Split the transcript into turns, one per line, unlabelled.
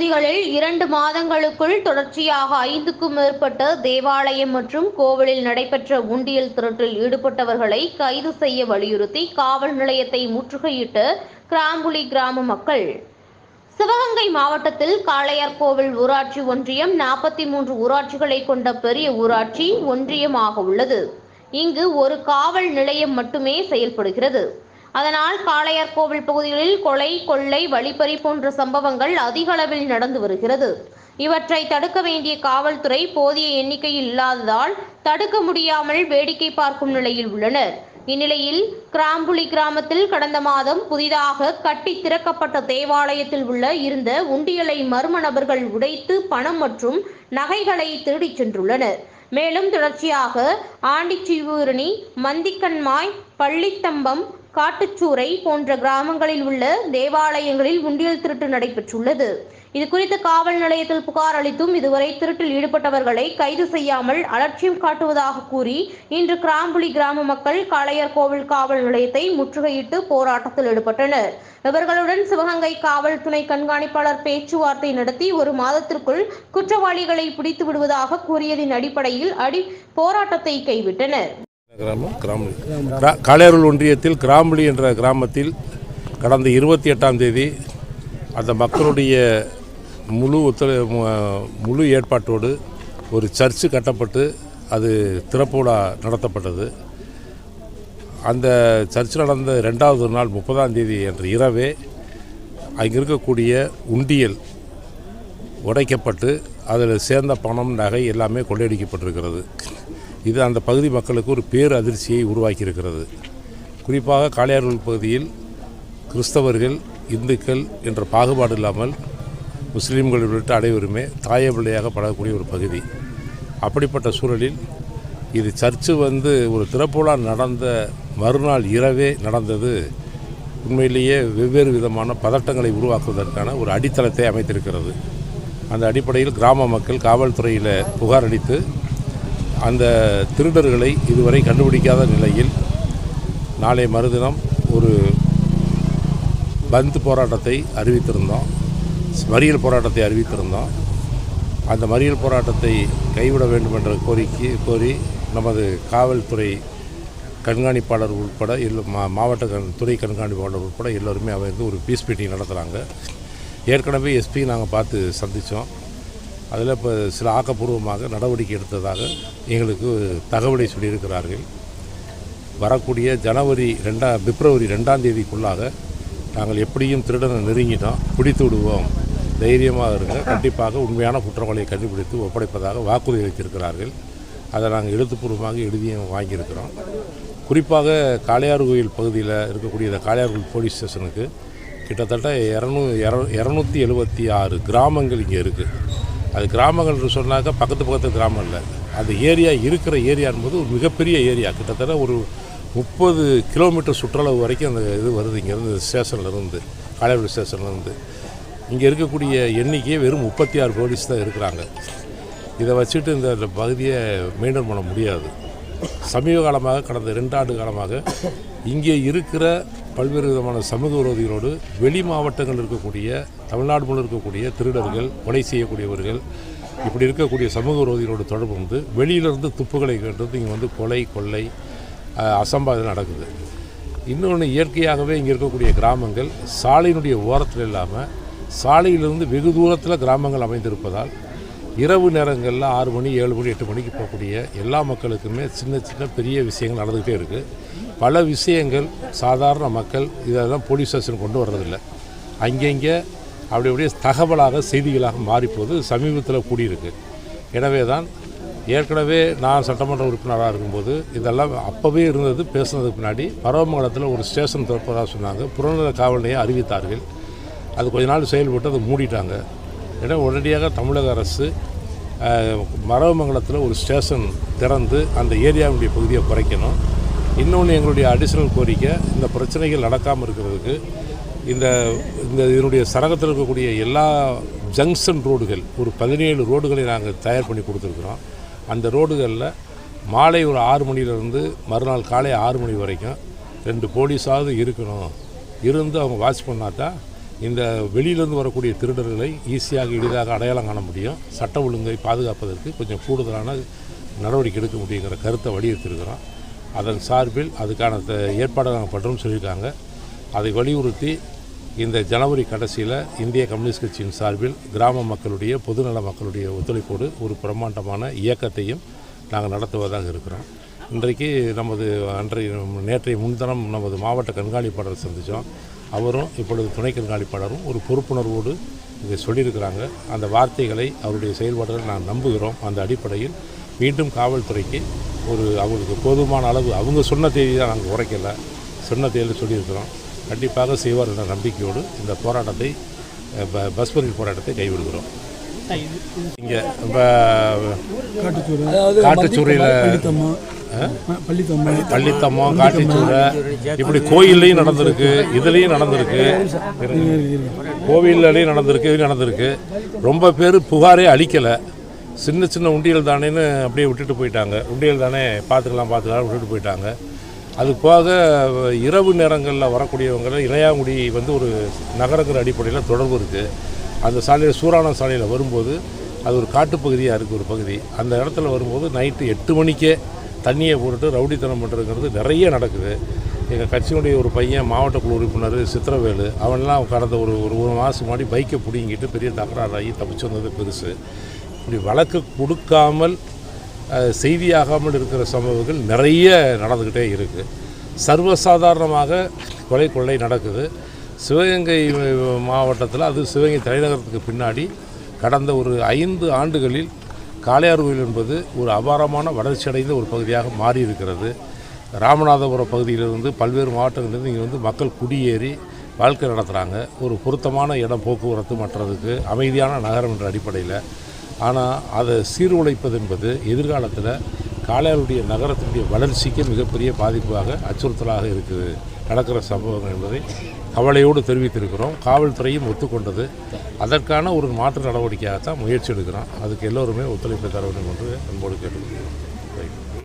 பகுதிகளில் இரண்டு மாதங்களுக்குள் தொடர்ச்சியாக ஐந்துக்கும் மேற்பட்ட தேவாலயம் மற்றும் கோவிலில் நடைபெற்ற உண்டியல் திருட்டில் ஈடுபட்டவர்களை கைது செய்ய வலியுறுத்தி காவல் நிலையத்தை முற்றுகையிட்டு கிராம்புலி கிராம மக்கள். சிவகங்கை மாவட்டத்தில் காளையார்கோவில் ஊராட்சி ஒன்றியம் நாற்பத்தி மூன்று ஊராட்சிகளை கொண்ட பெரிய ஊராட்சி ஒன்றியமாக உள்ளது. இங்கு ஒரு காவல் நிலையம் மட்டுமே செயல்படுகிறது. அதனால் காளையார்கோவில் பகுதிகளில் கொலை கொள்ளை வழிப்பறி போன்ற சம்பவங்கள் அதிக அளவில் நடந்து வருகிறது. இவற்றை தடுக்க வேண்டிய காவல்துறை போதிய எண்ணிக்கையில் இல்லாததால் தடுக்க முடியாமல் வேடிக்கை பார்க்கும் நிலையில் உள்ளனர். இந்நிலையில் கிராம்புலி கிராமத்தில் கடந்த மாதம் புதிதாக கட்டி திறக்கப்பட்ட தேவாலயத்தில் உள்ள இருந்த உண்டியலை மர்ம நபர்கள் உடைத்து பணம் மற்றும் நகைகளை திருடிச் சென்றுள்ளனர். மேலும் தொடர்ச்சியாக ஆண்டிச்சீவூரணி மந்திக்கண்மாய் பள்ளித்தம்பம் காட்டுச்சூரை போன்ற கிராமங்களில் உள்ள தேவாலயங்களில் உண்டியல் திருட்டு நடைபெற்றுள்ளது. இது குறித்து காவல் நிலையத்தில் புகார் அளித்தும் இதுவரை திருட்டில் ஈடுபட்டவர்களை கைது செய்யாமல் அலட்சியம் காட்டுவதாக கூறி இன்று கிராம்புலி கிராம மக்கள் காளையர் கோவில் காவல் நிலையத்தை முற்றுகையிட்டு போராட்டத்தில் ஈடுபட்டனர். இவர்களுடன் சிவகங்கை காவல் துணை கண்காணிப்பாளர் பேச்சுவார்த்தை நடத்தி ஒரு மாதத்திற்குள் குற்றவாளிகளை பிடித்து விடுவதாக கூறியதின் அடிப்படையில் அடி போராட்டத்தை கைவிட்டனர்.
கிராமம் கிராமலி கிரா- ஒன்றியத்தில் கிராமலி என்ற கிராமத்தில் கடந்த இருபத்தி எட்டாம் தேதி அந்த மக்களுடைய முழு ஒத்துழை முழு ஏற்பாட்டோடு ஒரு சர்ச்சு கட்டப்பட்டு அது திறப்பு நடத்தப்பட்டது. அந்த சர்ச் நடந்த ரெண்டாவது நாள் முப்பதாம் தேதி என்ற இரவே அங்கே இருக்கக்கூடிய உண்டியல் உடைக்கப்பட்டு அதில் சேர்ந்த பணம் நகை எல்லாமே கொள்ளையடிக்கப்பட்டிருக்கிறது. இது அந்த பகுதி மக்களுக்கு ஒரு பேர் அதிர்ச்சியை உருவாக்கியிருக்கிறது. குறிப்பாக காளையார்கள் பகுதியில் கிறிஸ்தவர்கள் இந்துக்கள் என்ற பாகுபாடு இல்லாமல் முஸ்லீம்கள் உள்ளிட்ட அனைவருமே தாய பிள்ளையாக படக்கூடிய ஒரு பகுதி. அப்படிப்பட்ட சூழலில் இது சர்ச்சு வந்து ஒரு திறப்புலா நடந்த மறுநாள் இரவே நடந்தது. உண்மையிலேயே வெவ்வேறு விதமான பதட்டங்களை உருவாக்குவதற்கான ஒரு அடித்தளத்தை அமைத்திருக்கிறது. அந்த அடிப்படையில் கிராம மக்கள் காவல்துறையில் புகார் அளித்து அந்த திருடர்களை இதுவரை கண்டுபிடிக்காத நிலையில் நாளை மறுதினம் ஒரு பந்த் போராட்டத்தை அறிவித்திருந்தோம். மறியல் போராட்டத்தை அறிவித்திருந்தோம். அந்த மறியல் போராட்டத்தை கைவிட வேண்டும் என்ற கோரிக்கை கோரி நமது காவல்துறை கண்காணிப்பாளர் உட்பட இல்லை மா மாவட்ட கண் துறை கண்காணிப்பாளர் உட்பட எல்லோருமே வந்து ஒரு பீஸ் மீட்டிங் நடத்துகிறாங்க ஏற்கனவே எஸ்பி நாங்கள் பார்த்து சந்தித்தோம் அதில் இப்போ சில ஆக்கப்பூர்வமாக நடவடிக்கை எடுத்ததாக எங்களுக்கு தகவலை சொல்லியிருக்கிறார்கள். வரக்கூடிய ஜனவரி ரெண்டாம் பிப்ரவரி ரெண்டாம் தேதிக்குள்ளாக நாங்கள் எப்படியும் திருடனை நெருங்கிட்டோம் பிடித்து விடுவோம். தைரியமாக இருங்க. கண்டிப்பாக உண்மையான குற்றவாளியை கண்டுபிடித்து ஒப்படைப்பதாக வாக்குறுதி அளித்திருக்கிறார்கள். அதை நாங்கள் எழுத்துப்பூர்வமாக எழுதியும் வாங்கியிருக்கிறோம். குறிப்பாக காளையார் கோயில் பகுதியில் இருக்கக்கூடிய இந்த காளையார் கோயில் போலீஸ் ஸ்டேஷனுக்கு கிட்டத்தட்ட இரநூ இரநூத்தி எழுபத்தி ஆறு கிராமங்கள் இங்கே இருக்குது அது கிராமங்கள்னு சொன்னாக்க பக்கத்து பக்கத்து கிராமம் இல்லை. அந்த ஏரியா இருக்கிற ஏரியான்போது ஒரு மிகப்பெரிய ஏரியா. கிட்டத்தட்ட ஒரு முப்பது கிலோமீட்டர் சுற்றளவு வரைக்கும் அந்த இது வருது. இங்கேருந்து ஸ்டேஷன்லேருந்து காளையார் ஸ்டேஷன்லேருந்து இங்கே இருக்கக்கூடிய எண்ணிக்கையே வெறும் முப்பத்தி ஆறு போலீஸ் தான் இருக்கிறாங்க. இதை வச்சுட்டு இந்த இந்த பகுதியை மெயின்டைன் பண்ண முடியாது. சமீப காலமாக கடந்த ரெண்டு ஆண்டு காலமாக இங்கே இருக்கிற பல்வேறு விதமான சமூக விரோதிகளோடு வெளி மாவட்டங்கள் இருக்கக்கூடிய தமிழ்நாடு முழு இருக்கக்கூடிய திருடர்கள் கொலை செய்யக்கூடியவர்கள் இப்படி இருக்கக்கூடிய சமூக விரோதிகளோடு தொடர்பு வந்து வெளியிலிருந்து துப்புகளை கேட்டது இங்கே வந்து கொலை கொள்ளை அசம்பாதம் அசம்பாவிதம் நடக்குது. இன்னொன்று இயற்கையாகவே இங்கே இருக்கக்கூடிய கிராமங்கள் சாலையினுடைய ஓரத்தில் இல்லாமல் சாலையிலிருந்து வெகு தூரத்தில் கிராமங்கள் அமைந்திருப்பதால் இரவு நேரங்களில் ஆறு மணி ஏழு மணி எட்டு மணிக்கு போகக்கூடிய எல்லா மக்களுக்குமே சின்ன சின்ன பெரிய விஷயங்கள் நடந்துக்கிட்டே இருக்குது பல விஷயங்கள் சாதாரண மக்கள் இதெல்லாம் போலீஸ் ஸ்டேஷன் கொண்டு வர்றதில்ல. அங்கங்கே அப்படி அப்படியே தகவலாக செய்திகளாக மாறிப்போது சமீபத்தில் கூடியிருக்கு. எனவே தான் ஏற்கனவே நான் சட்டமன்ற உறுப்பினராக இருக்கும்போது இதெல்லாம் அப்போவே இருந்தது பேசுனதுக்கு பின்னாடி பரவமங்கலத்தில் ஒரு ஸ்டேஷன் திறப்பதாக சொன்னாங்க. புறநல காவல் நிலையம் அறிவித்தார்கள். அது கொஞ்ச நாள் செயல்பட்டு அதை மூடிட்டாங்க. ஏன்னா உடனடியாக தமிழக அரசு மரவமங்கலத்தில் ஒரு ஸ்டேஷன் திறந்து அந்த ஏரியாவுடைய பகுதியை குறைக்கணும். இன்னொன்று எங்களுடைய அடிஷனல் கோரிக்கை இந்த பிரச்சனைகள் நடக்காமல் இருக்கிறதுக்கு இந்த இந்த இதனுடைய சரகத்தில் இருக்கக்கூடிய எல்லா ஜங்ஷன் ரோடுகள் ஒரு பதினேழு ரோடுகளை நாங்கள் தயார் பண்ணி கொடுத்துருக்குறோம். அந்த ரோடுகளில் மாலை ஒரு ஆறு மணிலேருந்து மறுநாள் காலை ஆறு மணி வரைக்கும் ரெண்டு போலீஸாவது இருக்கணும். இருந்து அவங்க வாட்ச் பண்ணால் தான் இந்த வெளியிலிருந்து வரக்கூடிய திருடர்களை ஈஸியாக எளிதாக அடையாளம் காண முடியும். சட்ட ஒழுங்கை பாதுகாப்பதற்கு கொஞ்சம் கூடுதலான நடவடிக்கை எடுக்க முடியுங்கிற கருத்தை வலியுறுத்தியிருக்கிறோம். அதன் சார்பில் அதுக்கான த- ஏற்பாடு நாங்கள் பண்ணுறோம்னு சொல்லியிருக்காங்க. அதை வலியுறுத்தி இந்த ஜனவரி கடைசியில் இந்திய கம்யூனிஸ்ட் கட்சியின் சார்பில் கிராம மக்களுடைய பொதுநல மக்களுடைய ஒத்துழைப்போடு ஒரு பிரம்மாண்டமான இயக்கத்தையும் நாங்கள் நடத்துவதாக இருக்கிறோம். இன்றைக்கு நமது அன்றைய நேற்றைய முன்தினம் நமது மாவட்ட கண்காணிப்பாளர் சந்தித்தோம் அவரும் இப்பொழுது துணை கண்காணிப்பாளரும் ஒரு பொறுப்புணர்வோடு இதை சொல்லியிருக்கிறாங்க. அந்த வார்த்தைகளை அவருடைய செயல்பாடுகளை நான் நம்புகிறோம். அந்த அடிப்படையில் மீண்டும் காவல்துறைக்கு ஒரு அவங்களுக்கு போதுமான அளவு அவங்க சொன்ன தேதி தான் நாங்கள் உரைக்கல. சொன்ன தேதியில் சொல்லியிருக்கிறோம். கண்டிப்பாக செய்வார் என்ற நம்பிக்கையோடு இந்த போராட்டத்தை பஸ் மறியல் போராட்டத்தை கைவிடுகிறோம். இங்கே இப்போ
அதாவது
காட்டுச்சூரையில்
பள்ளித்தம்மா. பள்ளித்தம்மா
பள்ளித்தம்மம் இப்படி கோயில்லையும் நடந்திருக்கு இதுலேயும் நடந்திருக்கு. கோவில்லையும் நடந்திருக்கு இதுலையும் நடந்திருக்கு. ரொம்ப பேர் புகாரே அளிக்கலை. சின்ன சின்ன உண்டியல் தானேன்னு அப்படியே விட்டுட்டு போயிட்டாங்க. உண்டியல் தானே பார்த்துக்கலாம் பார்த்துக்கலாம் விட்டுட்டு போயிட்டாங்க. அது போக இரவு நேரங்களில் வரக்கூடியவங்க இளையாங்குடி வந்து ஒரு நகரங்கிற அடிப்படையில் தொடர்பு இருக்குது அந்த சாலையில் சூறான சாலையில் வரும்போது அது ஒரு காட்டுப்பகுதியாக இருக்குது ஒரு பகுதி. அந்த இடத்துல வரும்போது நைட்டு எட்டு மணிக்கே தண்ணியை போட்டுட்டு ரவுடித்தனம் பண்ணுறதுங்கிறது நிறைய நடக்குது. எங்கள் கட்சியினுடைய ஒரு பையன் மாவட்ட குழு உறுப்பினர் சித்திரவேலு அவன்லாம் கடந்த ஒரு ஒரு ஒரு மாதம் முன்னாடி பைக்கை பிடிங்கிட்டு பெரிய தகராறாகி தப்பிச்சு வந்தது பெருசு. இப்படி வழக்கு கொடுக்காமல் செய்தியாகாமல் இருக்கிற சம்பவங்கள் நிறைய நடந்துக்கிட்டே இருக்குது சர்வசாதாரணமாக கொலை கொள்ளை நடக்குது. சிவகங்கை மாவட்டத்தில் அது சிவகங்கை தலைநகரத்துக்கு பின்னாடி கடந்த ஒரு ஐந்து ஆண்டுகளில் காளையார் கோயில் என்பது ஒரு அபாரமான வளர்ச்சியடைந்த ஒரு பகுதியாக மாறி இருக்கிறது ராமநாதபுரம் பகுதியிலிருந்து பல்வேறு மாவட்டங்களிலிருந்து இங்கே வந்து மக்கள் குடியேறி வாழ்க்கை நடத்துகிறாங்க ஒரு பொருத்தமான இடம் போக்குவரத்து மற்றதுக்கு அமைதியான நகரம் என்ற அடிப்படையில். ஆனால் அதை சீர்குலைப்பது என்பது எதிர்காலத்தில் காளையாருடைய நகரத்தினுடைய வளர்ச்சிக்கு மிகப்பெரிய பாதிப்பாக அச்சுறுத்தலாக இருக்குது. நடக்கிற சம்பவங்கள் என்பதை கவலையோடு தெரிவித்திருக்கிறோம். காவல்துறையும் ஒத்துக்கொண்டது. அதற்கான ஒரு மாற்று நடவடிக்கையாகத்தான் முயற்சி எடுக்கிறோம். அதுக்கு எல்லோருமே ஒத்துழைப்பு தர வேண்டும் என்று அன்போடு கேட்டுக்கொள்கிறோம்.